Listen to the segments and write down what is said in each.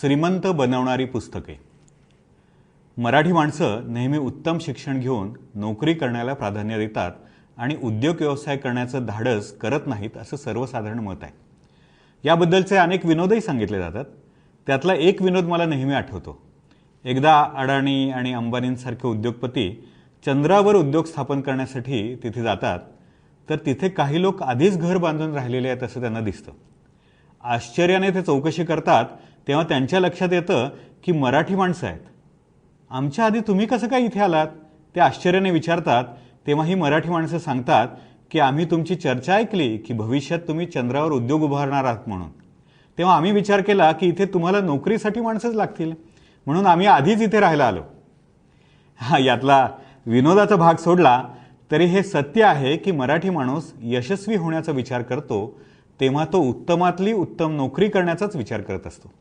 श्रीमंत बनवणारी पुस्तके. मराठी माणसं नेहमी उत्तम शिक्षण घेऊन नोकरी करण्याला प्राधान्य देतात आणि उद्योग व्यवसाय करण्याचं धाडस करत नाहीत असं सर्वसाधारण मत आहे. याबद्दलचे अनेक विनोदही सांगितले जातात. त्यातला एक विनोद मला नेहमी आठवतो. एकदा अडाणी आणि अंबानींसारखे उद्योगपती चंद्रावर उद्योग स्थापन करण्यासाठी तिथे जातात. तर तिथे काही लोक आधीच घर बांधून राहिलेले आहेत असं त्यांना दिसतं. आश्चर्याने ते चौकशी करतात तेव्हा त्यांच्या लक्षात येतं की मराठी माणसं आहेत. आमच्या आधी तुम्ही कसं काय इथे आलात? ते आश्चर्याने विचारतात. तेव्हा ही मराठी माणसं सांगतात की आम्ही तुमची चर्चा ऐकली की भविष्यात तुम्ही चंद्रावर उद्योग उभारणार आहात म्हणून. तेव्हा आम्ही विचार केला की इथे तुम्हाला नोकरीसाठी माणसंच लागतील. म्हणून आम्ही आधीच इथे राहायला आलो. हा यातला विनोदाचा भाग सोडला तरी हे सत्य आहे की मराठी माणूस यशस्वी होण्याचा विचार करतो तेव्हा तो उत्तमातली उत्तम नोकरी करण्याचाच विचार करत असतो.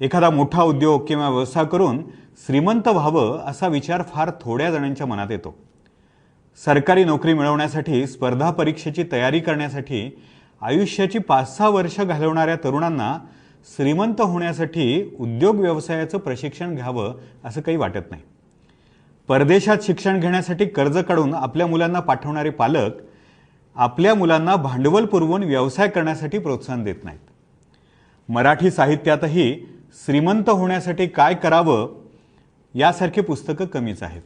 एखादा मोठा उद्योग किंवा व्यवसाय करून श्रीमंत व्हावं असा विचार फार थोड्या जणांच्या मनात येतो. सरकारी नोकरी मिळवण्यासाठी स्पर्धा परीक्षेची तयारी करण्यासाठी आयुष्याची पाच सहा वर्ष घालवणाऱ्या तरुणांना श्रीमंत होण्यासाठी उद्योग व्यवसायाचं प्रशिक्षण घ्यावं असं काही वाटत नाही. परदेशात शिक्षण घेण्यासाठी कर्ज काढून आपल्या मुलांना पाठवणारे पालक आपल्या मुलांना भांडवल पुरवून व्यवसाय करण्यासाठी प्रोत्साहन देत नाहीत. मराठी साहित्यातही श्रीमंत होण्यासाठी काय करावं यासारखी पुस्तकं कमीच आहेत.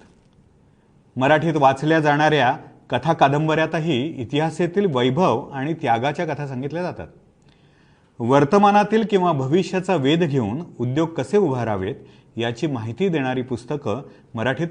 मराठीत वाचल्या जाणाऱ्या कथा कादंबऱ्यातही इतिहासातील वैभव आणि त्यागाच्या कथा सांगितल्या जातात. वर्तमानातील किंवा भविष्याचा वेध घेऊन उद्योग कसे उभारावेत याची माहिती देणारी पुस्तकं मराठीत